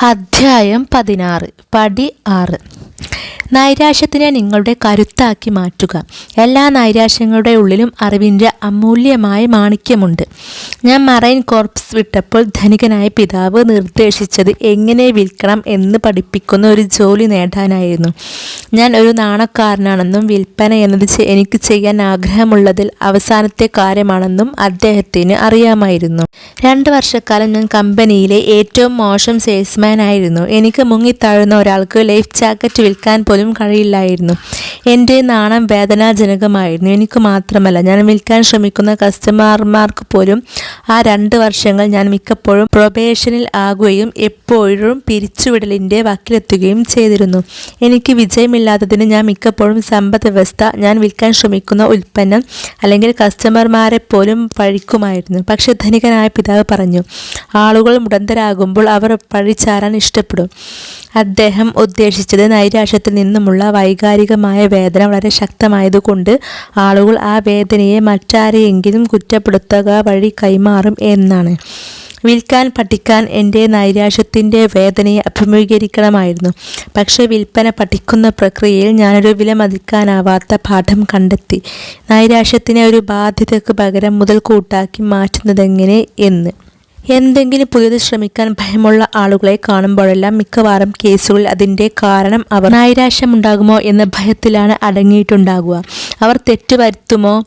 അധ്യായം പതിനാറ് പടി ആറ്. നൈരാശ്യത്തിനെ നിങ്ങളുടെ കരുത്താക്കി മാറ്റുക. എല്ലാ നൈരാശ്യങ്ങളുടെ ഉള്ളിലും അറിവിന്റെ അമൂല്യമായ മാണിക്യമുണ്ട്. ഞാൻ മറൈൻ കോർപ്സ് വിട്ടപ്പോൾ ധനികനായ പിതാവ് നിർദ്ദേശിച്ചത് എങ്ങനെ വിൽക്കണം എന്ന് പഠിപ്പിക്കുന്ന ഒരു ജോലി നേടാനായിരുന്നു. ഞാൻ ഒരു നാണക്കാരനാണെന്നും വിൽപ്പന എന്നത് എനിക്ക് ചെയ്യാൻ ആഗ്രഹമുള്ളതിൽ അവസാനത്തെ കാര്യമാണെന്നും അദ്ദേഹത്തിന് അറിയാമായിരുന്നു. രണ്ട് വർഷക്കാലം ഞാൻ കമ്പനിയിലെ ഏറ്റവും മോശം സെയിൽസ്മാൻ ആയിരുന്നു. എനിക്ക് മുങ്ങിത്താഴുന്ന ഒരാൾക്ക് ലൈഫ് ജാക്കറ്റ് വിൽക്കാൻ പോലും കഴിയില്ലായിരുന്നു. എന്റെ നാണം വേദനാജനകമായിരുന്നു. എനിക്ക് മാത്രമല്ല ഞാൻ വിൽക്കാൻ ശ്രമിക്കുന്ന കസ്റ്റമർമാർക്ക് പോലും ആ രണ്ട് വർഷങ്ങൾ ഞാൻ മിക്കപ്പോഴും പ്രൊബേഷനിൽ ആകുകയും എപ്പോഴും പിരിച്ചുവിടലിന്റെ വക്കിലെത്തുകയും ചെയ്തിരുന്നു. എനിക്ക് വിജയമില്ലാത്തതിന് ഞാൻ മിക്കപ്പോഴും സമ്പദ് വ്യവസ്ഥ ഞാൻ വിൽക്കാൻ ശ്രമിക്കുന്ന ഉൽപ്പന്നം അല്ലെങ്കിൽ കസ്റ്റമർമാരെ പോലും പഴിക്കുമായിരുന്നു പക്ഷെ ധനികനായ പിതാവ് പറഞ്ഞു ആളുകൾ മുടന്തരാകുമ്പോൾ അവർ പഴിച്ചാരാൻ ഇഷ്ടപ്പെടും. അദ്ദേഹം ഉദ്ദേശിച്ചത് നൈരാശ്യത്തിൽ നിന്നുമുള്ള വൈകാരികമായ വേദന വളരെ ശക്തമായതുകൊണ്ട് ആളുകൾ ആ വേദനയെ മറ്റാരെയെങ്കിലും കുറ്റപ്പെടുത്തുക വഴി കൈമാറും എന്നാണ്. വിൽക്കാൻ പഠിക്കാൻ എന്റെ നൈരാശ്യത്തിന്റെ വേദനയെ അഭിമുഖീകരിക്കണമായിരുന്നു. പക്ഷേ വിൽപ്പന പഠിക്കുന്ന പ്രക്രിയയിൽ ഞാനൊരു വിലമതിക്കാനാവാത്ത പാഠം കണ്ടെത്തി. നൈരാശ്യത്തിനെ ഒരു ബാധ്യതയ്ക്ക് പകരം മുതൽ കൂട്ടാക്കി മാറ്റുന്നതെങ്ങനെ എന്ന്. എന്തെങ്കിലും പുതിയത് ശ്രമിക്കാൻ ഭയമുള്ള ആളുകളെ കാണുമ്പോഴെല്ലാം മിക്കവാറും കേസുകളിൽ അതിന്റെ കാരണം അവർ നൈരാശ്യമുണ്ടാകുമോ എന്ന ഭയത്തിലാണ് അടങ്ങിയിട്ടുണ്ടാകുക. അവർ തെറ്റ് വരുത്തുമോ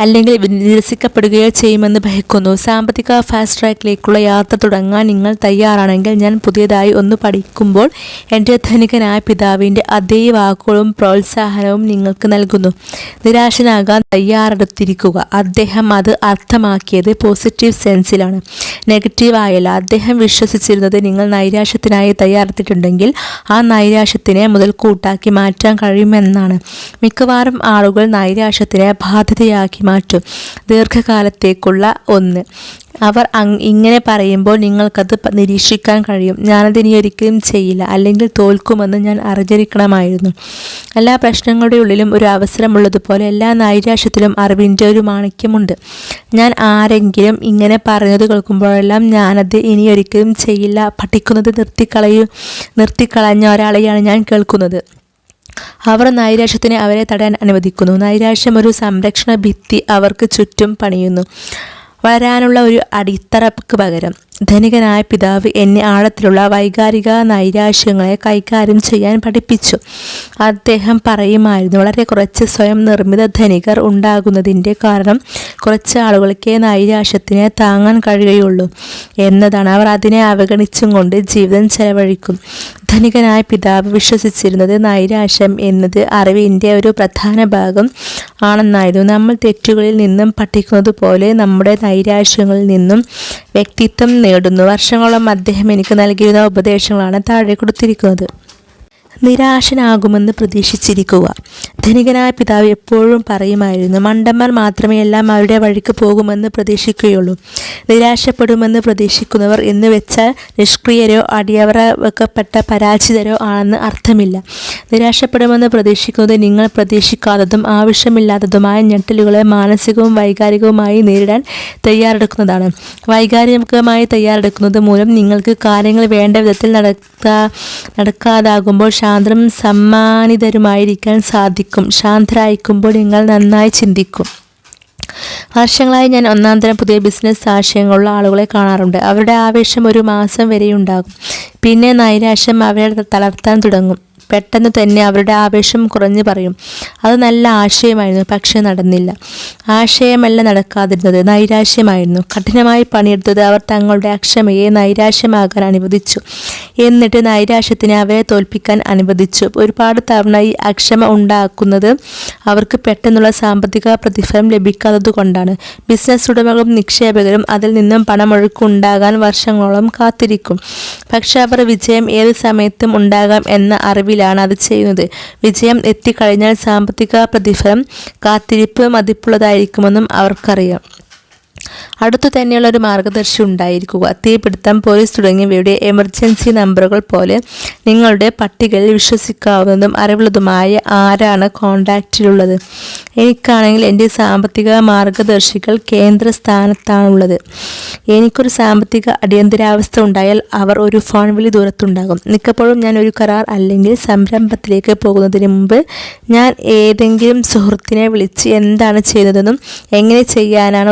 അല്ലെങ്കിൽ നിരസിക്കപ്പെടുകയോ ചെയ്യുമെന്ന് ഭയക്കുന്നു. സാമ്പത്തിക ഫാസ്റ്റ് ട്രാക്കിലേക്കുള്ള യാത്ര തുടങ്ങാൻ നിങ്ങൾ തയ്യാറാണെങ്കിൽ ഞാൻ പുതിയതായി ഒന്ന് പഠിക്കുമ്പോൾ എന്റെ ധനികനായ പിതാവിന്റെ അതേ വാക്കുകളും പ്രോത്സാഹനവും നിങ്ങൾക്ക് നൽകുന്നു. നിരാശനാകാൻ തയ്യാറെടുത്തിരിക്കുക. അദ്ദേഹം അത് അർത്ഥമാക്കിയത് പോസിറ്റീവ് സെൻസിലാണ് നെഗറ്റീവ് ആയല്ല. അദ്ദേഹം വിശ്വസിച്ചിരുന്നത് നിങ്ങൾ നൈരാശ്യത്തിനായി തയ്യാറെടുത്തിട്ടുണ്ടെങ്കിൽ ആ നൈരാശ്യത്തിനെ മുതൽക്കൂട്ടാക്കി മാറ്റാൻ കഴിയുമെന്നാണ്. മിക്കവാറും ആളുകൾ നൈരാശ്യത്തിനെ ബാധ്യതയാക്കി മാറ്റും ദീർഘകാലത്തേക്കുള്ള ഒന്ന്. അവർ ഇങ്ങനെ പറയുമ്പോൾ നിങ്ങൾക്കത് നിരീക്ഷിക്കാൻ കഴിയും. ഞാനതിനി ഒരിക്കലും ചെയ്യില്ല. അല്ലെങ്കിൽ തോൽക്കുമെന്ന് ഞാൻ അറിഞ്ഞിരിക്കണമായിരുന്നു. എല്ലാ പ്രശ്നങ്ങളുടെ ഉള്ളിലും ഒരു അവസരമുള്ളതുപോലെ എല്ലാ നൈരാശ്യത്തിലും അറിവിന്റെ ഒരു മാണിക്യമുണ്ട്. ഞാൻ ആരെങ്കിലും ഇങ്ങനെ പറഞ്ഞത് കേൾക്കുമ്പോഴെല്ലാം ഞാനത് ഇനി ഒരിക്കലും ചെയ്യില്ല. പഠിക്കുന്നത് നിർത്തിക്കളയും നിർത്തിക്കളഞ്ഞ ഒരാളെയാണ് ഞാൻ കേൾക്കുന്നത്. അവർ നൈരാശ്യത്തിനെ അവരെ തടയാൻ അനുവദിക്കുന്നു. നൈരാശ്യം ഒരു സംരക്ഷണ ഭിത്തി. അവർക്ക് ചുറ്റും പണിയുന്നു. വളരാനുള്ള ഒരു അടിത്തറക്ക് പകരം ധനികനായ പിതാവ് എന്നെ ആഴത്തിലുള്ള വൈകാരിക നൈരാശ്യങ്ങളെ കൈകാര്യം ചെയ്യാൻ പഠിപ്പിച്ചു. അദ്ദേഹം പറയുമായിരുന്നു വളരെ കുറച്ച് സ്വയം നിർമ്മിത ധനികർ ഉണ്ടാകുന്നതിന്റെ കാരണം കുറച്ച് ആളുകൾക്ക് നൈരാശ്യത്തിനെ താങ്ങാൻ കഴിയുകയുള്ളൂ എന്നതാണ്. അവർ അതിനെ അവഗണിച്ചും കൊണ്ട് ജീവിതം ചെലവഴിക്കും. ധനികനായ പിതാവ് വിശ്വസിച്ചിരുന്നത് നൈരാശ്യം എന്നത് അറിവിന്റെ ഒരു പ്രധാന ഭാഗം ആണെന്നായിരുന്നു. നമ്മൾ തെറ്റുകളിൽ നിന്നും പഠിക്കുന്നത് പോലെ നമ്മുടെ നൈരാശ്യങ്ങളിൽ നിന്നും വ്യക്തിത്വം നേടുന്നു. വർഷങ്ങളോളം അദ്ദേഹം എനിക്ക് നൽകിയിരുന്ന ഉപദേശങ്ങളാണ് താഴെ കൊടുത്തിരിക്കുന്നത്. നിരാശനാകുമെന്ന് പ്രതീക്ഷിച്ചിരിക്കുക. ധനികനായ പിതാവ് എപ്പോഴും പറയുമായിരുന്നു മണ്ടന്മാർ മാത്രമേ എല്ലാം അവരുടെ വഴിക്ക് പോകുമെന്ന് പ്രതീക്ഷിക്കുകയുള്ളൂ. നിരാശപ്പെടുമെന്ന് പ്രതീക്ഷിക്കുന്നവർ എന്ന് വെച്ചാൽ നിഷ്ക്രിയരോ അടിയവറ വെക്കപ്പെട്ട പരാജിതരോ ആണെന്ന് അർത്ഥമില്ല. നിരാശപ്പെടുമെന്ന് പ്രതീക്ഷിക്കുന്നത് നിങ്ങൾ പ്രതീക്ഷിക്കാത്തതും ആവശ്യമില്ലാത്തതുമായ ഞെട്ടലുകളെ മാനസികവും വൈകാരികവുമായി നേരിടാൻ തയ്യാറെടുക്കുന്നതാണ്. വൈകാരികമായി തയ്യാറെടുക്കുന്നത് മൂലം നിങ്ങൾക്ക് കാര്യങ്ങൾ വേണ്ട വിധത്തിൽ നടക്കാ നടക്കാതാകുമ്പോൾ ശാന്തരും സമ്മാനിതരുമായിരിക്കാൻ സാധിക്കും. ശാന്തരായിരിക്കുമ്പോൾ നിങ്ങൾ നന്നായി ചിന്തിക്കും. വർഷങ്ങളായി ഞാൻ ഒന്നാം തരം പുതിയ ബിസിനസ് ആശയങ്ങളുള്ള ആളുകളെ കാണാറുണ്ട്. അവരുടെ ആവേശം ഒരു മാസം വരെയുണ്ടാകും. പിന്നെ നൈരാശ്യം അവരെ തളർത്താൻ തുടങ്ങും. പെട്ടെന്ന് തന്നെ അവരുടെ ആവേശം കുറഞ്ഞു പറയും. അത് നല്ല ആശയമായിരുന്നു പക്ഷേ നടന്നില്ല. ആശയമല്ല നടക്കാതിരുന്നത് നൈരാശ്യമായിരുന്നു. കഠിനമായി പണിയെടുത്തത് അവർ തങ്ങളുടെ അക്ഷമയെ നൈരാശ്യമാകാൻ അനുവദിച്ചു. എന്നിട്ട് നൈരാശ്യത്തിനെ അവരെ തോൽപ്പിക്കാൻ അനുവദിച്ചു. ഒരുപാട് തവണ ഈ അക്ഷമ ഉണ്ടാക്കുന്നത് അവർക്ക് പെട്ടെന്നുള്ള സാമ്പത്തിക പ്രതിഫലം ലഭിക്കാത്തത് കൊണ്ടാണ് ബിസിനസ് ഉടമകളും നിക്ഷേപകരും അതിൽ നിന്നും പണമൊഴുക്കുണ്ടാകാൻ വർഷങ്ങളോളം കാത്തിരിക്കും. പക്ഷെ അവർ വിജയം ഏത് സമയത്തും ഉണ്ടാകാം എന്ന അറിവിലാണ് അത് ചെയ്യുന്നത്. വിജയം എത്തിക്കഴിഞ്ഞാൽ സാമ്പത്തിക പ്രതിഫലം കാത്തിരിപ്പ് മതിപ്പുള്ളതായിരിക്കുമെന്നും അവർക്കറിയാം. അടുത്തു തന്നെയുള്ള ഒരു മാർഗദർശി ഉണ്ടായിരിക്കുക. തീപിടുത്തം പോലീസ് തുടങ്ങിയവയുടെ എമർജൻസി നമ്പറുകൾ പോലെ നിങ്ങളുടെ പട്ടികയിൽ വിശ്വസിക്കാവുന്നതും അറിവുള്ളതുമായ ആരാണ് കോണ്ടാക്റ്റിലുള്ളത് എനിക്കാണെങ്കിൽ എന്റെ സാമ്പത്തിക മാർഗദർശികൾ കേന്ദ്ര സ്ഥാനത്താണുള്ളത്. എനിക്കൊരു സാമ്പത്തിക അടിയന്തരാവസ്ഥ ഉണ്ടായാൽ അവർ ഒരു ഫോൺ വിളി ദൂരത്തുണ്ടാകും. മിക്കപ്പോഴും ഞാൻ ഒരു കരാർ അല്ലെങ്കിൽ സംരംഭത്തിലേക്ക് പോകുന്നതിന് മുമ്പ് ഞാൻ ഏതെങ്കിലും സുഹൃത്തിനെ വിളിച്ച് എന്താണ് ചെയ്യുന്നതെന്നും എങ്ങനെ ചെയ്യാനാണ്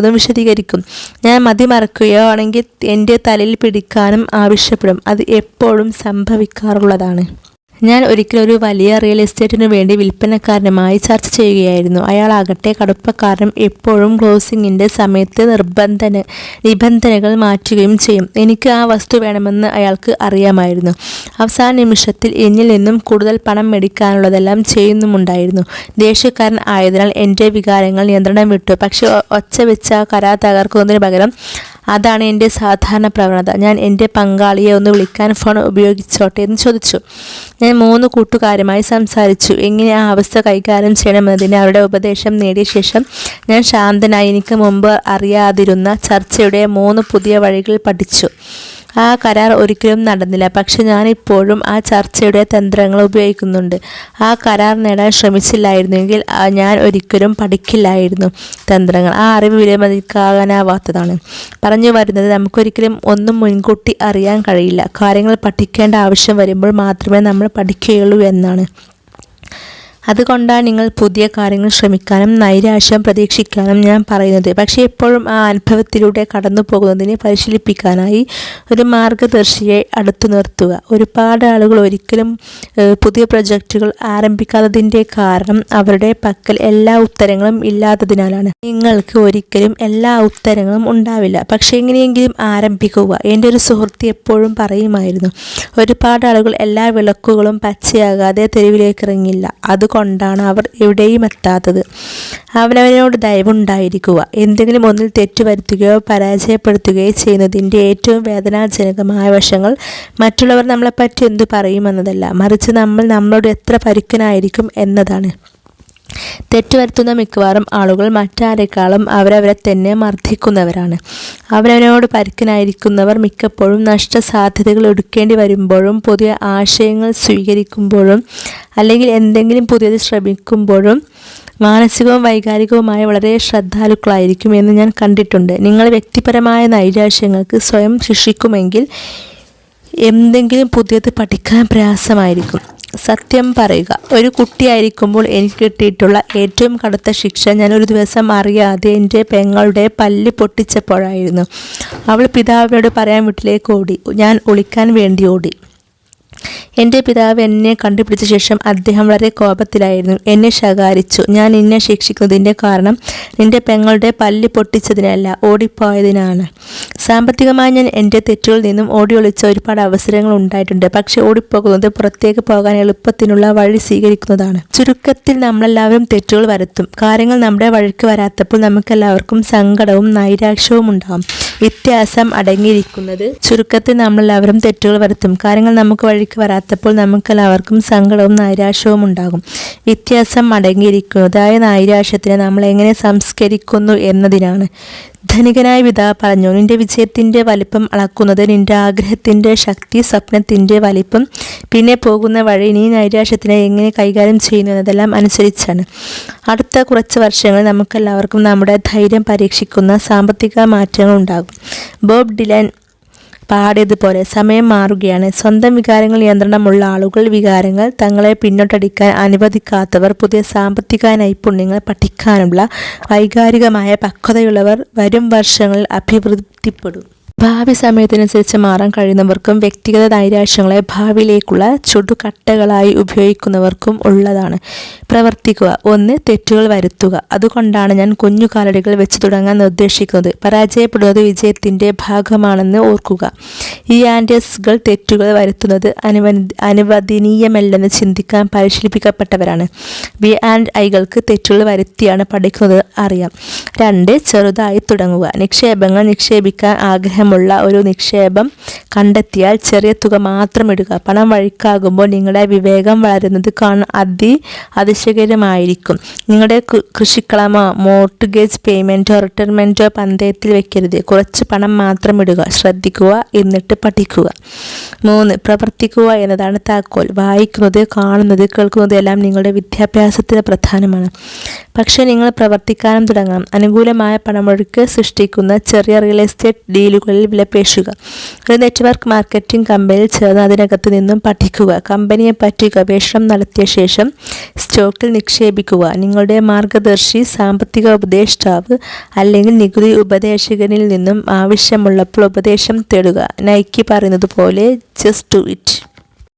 ഉദ്ദേശിക്കുന്നതെന്നും വിശദീകരിക്കും. ഞാൻ മതിമറക്കുകയോ ആണെങ്കിൽ എന്റെ തലയിൽ പിടിക്കാനും ആവശ്യപ്പെടും. അത് എപ്പോഴും സംഭവിക്കാറുള്ളതാണ്. ഞാൻ ഒരിക്കലും ഒരു വലിയ റിയൽ എസ്റ്റേറ്റിനു വേണ്ടി വിൽപ്പനക്കാരനുമായി ചർച്ച ചെയ്യുകയായിരുന്നു. അയാളാകട്ടെ കടുപ്പക്കാരനും എപ്പോഴും ക്ലോസിങ്ങിന്റെ സമയത്ത് നിർബന്ധന നിബന്ധനകൾ മാറ്റുകയും ചെയ്യും. എനിക്ക് ആ വസ്തു വേണമെന്ന് അയാൾക്ക് അറിയാമായിരുന്നു. അവസാന നിമിഷത്തിൽ എന്നിൽ നിന്നും കൂടുതൽ പണം മേടിക്കാനുള്ളതെല്ലാം ചെയ്യുന്നുമുണ്ടായിരുന്നു. ദേഷ്യക്കാരൻ ആയതിനാൽ എന്റെ വികാരങ്ങൾ നിയന്ത്രണം വിട്ടു. പക്ഷേ ഒച്ച വെച്ച കരാർ തകർക്കുന്നതിന് പകരം അതാണ് എന്റെ സാധാരണ പ്രവണത. ഞാൻ എന്റെ പങ്കാളിയെ ഒന്ന് വിളിക്കാൻ ഫോൺ ഉപയോഗിച്ചോട്ടെ എന്ന് ചോദിച്ചു. ഞാൻ മൂന്ന് കൂട്ടുകാരുമായി സംസാരിച്ചു. എങ്ങനെ ആ അവസ്ഥ കൈകാര്യം ചെയ്യണമെന്നതിന് അവരുടെ ഉപദേശം നേടിയ ശേഷം ഞാൻ ശാന്തനായി എനിക്ക് മുമ്പ് അറിയാതിരുന്ന ചർച്ചയുടെ മൂന്ന് പുതിയ വഴികൾ പഠിച്ചു. ആ കരാർ ഒരിക്കലും നടന്നില്ല. പക്ഷെ ഞാനിപ്പോഴും ആ ചർച്ചയുടെ തന്ത്രങ്ങൾ ഉപയോഗിക്കുന്നുണ്ട്. ആ കരാർ നേടാൻ ശ്രമിച്ചില്ലായിരുന്നെങ്കിൽ ഞാൻ ഒരിക്കലും പഠിക്കില്ലായിരുന്നു തന്ത്രങ്ങൾ. ആ അറിവ് വിലമതിക്കാനാവാത്തതാണ്. പറഞ്ഞു വരുന്നത് നമുക്കൊരിക്കലും ഒന്നും മുൻകൂട്ടി അറിയാൻ കഴിയില്ല. കാര്യങ്ങൾ പഠിക്കേണ്ട ആവശ്യം വരുമ്പോൾ മാത്രമേ നമ്മൾ പഠിക്കുകയുള്ളൂ എന്നാണ്. അതുകൊണ്ടാണ് നിങ്ങൾ പുതിയ കാര്യങ്ങൾ ശ്രമിക്കാനും നൈരാശ്യം പ്രതീക്ഷിക്കാനും ഞാൻ പറയുന്നത്. പക്ഷേ എപ്പോഴും ആ അനുഭവത്തിലൂടെ കടന്നു പോകുന്നതിനെ പരിശീലിപ്പിക്കാനായി ഒരു മാർഗദർശിയെ അടുത്തു നിർത്തുക. ഒരുപാട് ആളുകൾ ഒരിക്കലും പുതിയ പ്രൊജക്റ്റുകൾ ആരംഭിക്കാത്തതിന്റെ കാരണം അവരുടെ പക്കൽ എല്ലാ ഉത്തരങ്ങളും ഇല്ലാത്തതിനാലാണ്. നിങ്ങൾക്ക് ഒരിക്കലും എല്ലാ ഉത്തരങ്ങളും ഉണ്ടാവില്ല. പക്ഷേ എങ്ങനെയെങ്കിലും ആരംഭിക്കുക. എന്റെ ഒരു സുഹൃത്ത് എപ്പോഴും പറയുമായിരുന്നു ഒരുപാട് ആളുകൾ എല്ലാ വിളക്കുകളും പച്ചയാകാതെ തെരുവിലേക്ക് ഇറങ്ങില്ല. അതുകൊണ്ടാണ് അവർ എവിടെയും എത്താത്തത്. അവനവനോട് ദയവുണ്ടായിരിക്കുക. എന്തെങ്കിലും ഒന്നിൽ തെറ്റുവരുത്തുകയോ പരാജയപ്പെടുത്തുകയോ ചെയ്യുന്നതിന്റെ ഏറ്റവും വേദനാജനകമായ വശങ്ങൾ മറ്റുള്ളവർ നമ്മളെപ്പറ്റി എന്തു പറയുമെന്നതല്ല. മറിച്ച് നമ്മൾ നമ്മളോട് എത്ര പരുക്കനായിരിക്കും എന്നതാണ്. തെറ്റുവരുത്തുന്ന മിക്കവാറും ആളുകൾ മറ്റാരെക്കാളും അവരവരെ തന്നെ മർദ്ദിക്കുന്നവരാണ്. അവരവനോട് പരുക്കനായിരിക്കുന്നവർ മിക്കപ്പോഴും നഷ്ടസാധ്യതകൾ എടുക്കേണ്ടി വരുമ്പോഴും പുതിയ ആശയങ്ങൾ സ്വീകരിക്കുമ്പോഴും അല്ലെങ്കിൽ എന്തെങ്കിലും പുതിയത് ശ്രമിക്കുമ്പോഴും മാനസികവും വൈകാരികവുമായ വളരെ ശ്രദ്ധാലുക്കളായിരിക്കും എന്ന് ഞാൻ കണ്ടിട്ടുണ്ട്. നിങ്ങൾ വ്യക്തിപരമായ നൈരാശ്യങ്ങൾക്ക് സ്വയം ശിക്ഷിക്കുമെങ്കിൽ എന്തെങ്കിലും പുതിയത് പഠിക്കാൻ പ്രയാസമായിരിക്കും. സത്യം പറയുക. ഒരു കുട്ടിയായിരിക്കുമ്പോൾ എനിക്ക് കിട്ടിയിട്ടുള്ള ഏറ്റവും കടുത്ത ശിക്ഷ ഞാൻ ഒരു ദിവസം അറിയാതെ എന്റെ പെങ്ങളുടെ പല്ല് പൊട്ടിച്ചപ്പോഴായിരുന്നു. അവൾ പിതാവിനോട് പറയാൻ വീട്ടിലേക്ക് ഓടി. ഞാൻ ഒളിക്കാൻ വേണ്ടി ഓടി. എന്റെ പിതാവ് എന്നെ കണ്ടുപിടിച്ച ശേഷം അദ്ദേഹം വളരെ കോപത്തിലായിരുന്നു. എന്നെ ശകാരിച്ചു. ഞാൻ നിന്നെ ശിക്ഷിക്കുന്നതിന്റെ കാരണം നിന്റെ പെങ്ങളുടെ പല്ല് പൊട്ടിച്ചതിനല്ല ഓടിപ്പോയതിനാണ്. സാമ്പത്തികമായി ഞാൻ എന്റെ തെറ്റുകളിൽ നിന്നും ഓടി ഒളിച്ച ഒരുപാട് അവസരങ്ങൾ ഉണ്ടായിട്ടുണ്ട്. പക്ഷേ ഓടിപ്പോകുന്നത് പുറത്തേക്ക് പോകാൻ എളുപ്പത്തിനുള്ള വഴി സ്വീകരിക്കുന്നതാണ്. ചുരുക്കത്തിൽ നമ്മളെല്ലാവരും തെറ്റുകൾ വരുത്തും. കാര്യങ്ങൾ നമ്മുടെ വഴിക്ക് വരാത്തപ്പോൾ നമുക്കെല്ലാവർക്കും സങ്കടവും നൈരാശ്യവും ഉണ്ടാകും വ്യത്യാസം അടങ്ങിയിരിക്കുന്നത് ചുരുക്കത്തിൽ നമ്മളെല്ലാവരും തെറ്റുകൾ വരുത്തും. കാര്യങ്ങൾ നമുക്ക് വഴിക്ക് വരാത്തപ്പോൾ നമുക്കെല്ലാവർക്കും സങ്കടവും നൈരാശ്യവും ഉണ്ടാകും. വ്യത്യാസം അടങ്ങിയിരിക്കുന്നതായ നൈരാശ്യത്തിനെ നമ്മൾ എങ്ങനെ സംസ്കരിക്കുന്നു എന്നതിനാണ്. ധനികനായ പിതാവ് പറഞ്ഞു നിന്റെ വിജയത്തിന്റെ വലിപ്പം അളക്കുന്നത് നിന്റെ ആഗ്രഹത്തിന്റെ ശക്തി സ്വപ്നത്തിന്റെ വലിപ്പം പിന്നെ പോകുന്ന വഴി നീ നൈരാശ്യത്തിനെ എങ്ങനെ കൈകാര്യം ചെയ്യുന്നു എന്നതെല്ലാം അനുസരിച്ചാണ്. അടുത്ത കുറച്ച് വർഷങ്ങൾ നമുക്കെല്ലാവർക്കും നമ്മുടെ ധൈര്യം പരീക്ഷിക്കുന്ന സാമ്പത്തിക മാറ്റങ്ങൾ ഉണ്ടാകും ബോബ് ഡിലൻ പാടിയതുപോലെ സമയം മാറുകയാണ്. സ്വന്തം വികാരങ്ങൾ നിയന്ത്രണമുള്ള ആളുകൾ വികാരങ്ങൾ തങ്ങളെ പിന്നോട്ടടിക്കാൻ അനുവദിക്കാത്തവർ പുതിയ സാമ്പത്തിക നൈപുണ്യങ്ങൾ പഠിക്കാനുള്ള വൈകാരികമായ പക്വതയുള്ളവർ വരും വർഷങ്ങളിൽ അഭിവൃദ്ധിപ്പെടും. ഭാവി സമയത്തിനനുസരിച്ച് മാറാൻ കഴിയുന്നവർക്കും വ്യക്തിഗത നൈരാശ്യങ്ങളെ ഭാവിയിലേക്കുള്ള ചുടുകട്ടകളായി ഉപയോഗിക്കുന്നവർക്കും ഉള്ളതാണ്. പ്രവർത്തിക്കുക. ഒന്ന് തെറ്റുകൾ വരുത്തുക. അതുകൊണ്ടാണ് ഞാൻ കുഞ്ഞു കാലടികൾ വെച്ച് തുടങ്ങാൻ നിർദ്ദേശിക്കുന്നത്. പരാജയപ്പെടുന്നത് വിജയത്തിന്റെ ഭാഗമാണെന്ന് ഓർക്കുക. ഈ ആൻഡേഴ്സുകൾ തെറ്റുകൾ വരുത്തുന്നത് അനുവ അനുവദനീയമല്ലെന്ന് ചിന്തിക്കാൻ പരിശീലിപ്പിക്കപ്പെട്ടവരാണ്. വി ആൻഡ് ഐകൾക്ക് തെറ്റുകൾ വരുത്തിയാണ് പഠിക്കുന്നത് അറിയാം. രണ്ട് ചെറുതായി തുടങ്ങുക. നിക്ഷേപങ്ങൾ നിക്ഷേപിക്കാൻ ആഗ്രഹമുള്ള ലാഭമുള്ള ഒരു നിക്ഷേപം കണ്ടെത്തിയാൽ ചെറിയ തുക മാത്രം ഇടുക. പണം വഴിക്കാകുമ്പോൾ നിങ്ങളുടെ വിവേകം വളരുന്നത് കാണാൻ അതി അതിശയകരമായിരിക്കും. നിങ്ങളുടെ കൃഷിക്കളമോ മോർട്ട്ഗേജ് പേയ്മെന്റോ റിട്ടയർമെന്റോ പന്തയത്തിൽ വെക്കരുത്. കുറച്ച് പണം മാത്രം ഇടുക. ശ്രദ്ധിക്കുക എന്നിട്ട് പഠിക്കുക. മൂന്ന് പ്രവർത്തിക്കുക എന്നതാണ് താക്കോൽ. വായിക്കുന്നത് കാണുന്നത് കേൾക്കുന്നത് എല്ലാം നിങ്ങളുടെ വിദ്യാഭ്യാസത്തിന് പ്രധാനമാണ്. പക്ഷേ നിങ്ങൾ പ്രവർത്തിക്കാനും തുടങ്ങണം. അനുകൂലമായ പണമൊഴുക്ക് സൃഷ്ടിക്കുന്ന ചെറിയ റിയൽ എസ്റ്റേറ്റ് ഡീലുകളിൽ വിലപേശുക ഒരു നെറ്റ്വർക്ക് മാർക്കറ്റിംഗ് കമ്പനിയിൽ ചേർന്ന് അതിനകത്ത് നിന്നും പഠിക്കുക. കമ്പനിയെ പറ്റി ഗവേഷണം നടത്തിയ ശേഷം സ്റ്റോക്കിൽ നിക്ഷേപിക്കുക. നിങ്ങളുടെ മാർഗദർശി സാമ്പത്തിക ഉപദേഷ്ടാവ് അല്ലെങ്കിൽ നികുതി ഉപദേശകനിൽ നിന്നും ആവശ്യമുള്ളപ്പോൾ ഉപദേശം തേടുക. നൈക്കി പറയുന്നത് പോലെ ജസ്റ്റ് ടു ഇറ്റ്